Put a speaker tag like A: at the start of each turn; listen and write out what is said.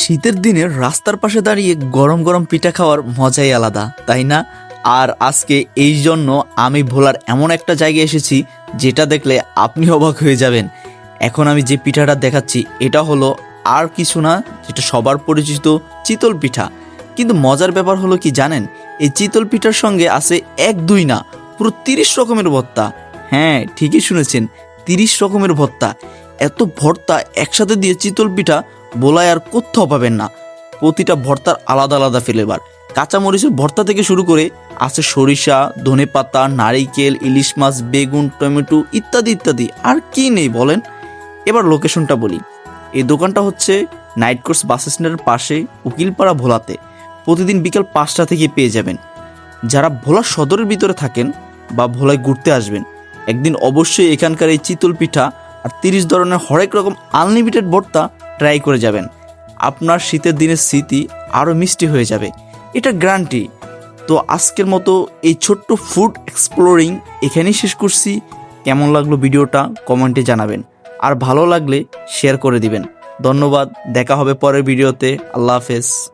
A: শীতের দিনে রাস্তার পাশে দাঁড়িয়ে গরম গরম পিঠা খাওয়ার মজাই আলাদা, তাই না? আর আজকে এই জন্য আমি ভোলার এমন একটা জায়গায় এসেছি যেটা দেখলে আপনি অবাক হয়ে যাবেন। এখন আমি যে পিঠাটা দেখাচ্ছি, এটা হলো আর কিছু না, যেটা সবার পরিচিত চিতল পিঠা। কিন্তু মজার ব্যাপার হলো কি জানেন? এই চিতল পিঠার সঙ্গে আছে এক দুই না, পুরো তিরিশ রকমের ভর্তা। হ্যাঁ ঠিকই শুনেছেন, তিরিশ রকমের ভর্তা। এত ভর্তা একসাথে দিয়ে চিতল পিঠা বলায় আর কোথাও পাবেন না। প্রতিটা ভর্তার আলাদা আলাদা ফ্লেভার কাঁচামরিচের ভর্তা থেকে শুরু করে আছে সরিষা ধনেপাতা নারিকেল, ইলিশ মাছ, বেগুন, টমেটো ইত্যাদি ইত্যাদি। আর কি নেই বলেন? এবার লোকেশনটা বলি। এই দোকানটা হচ্ছে নাইট কোর্স বাস স্ট্যান্ডের পাশে উকিলপাড়া ভোলাতে। প্রতিদিন বিকাল পাঁচটা থেকে পেয়ে যাবেন। যারা ভোলা সদরের ভিতরে থাকেন বা ভোলায় ঘুরতে আসবেন, একদিন অবশ্যই এখানকার এই চিতল পিঠা আর তিরিশ ধরনের হরেক রকম আনলিমিটেড ভর্তা ট্রাই করে যাবেন। আপনার শীতের দিনের স্মৃতি আরও মিষ্টি হয়ে যাবে। এটা গ্যারান্টি। তো আজকের মতো এই ছোট্ট ফুড এক্সপ্লোরিং এখানেই শেষ করছি। কেমন লাগল ভিডিওটা কমেন্টে জানাবেন। আর ভালো লাগলে শেয়ার করে দিবেন। ধন্যবাদ। দেখা হবে পরের ভিডিওতে। আল্লাহ হাফেজ।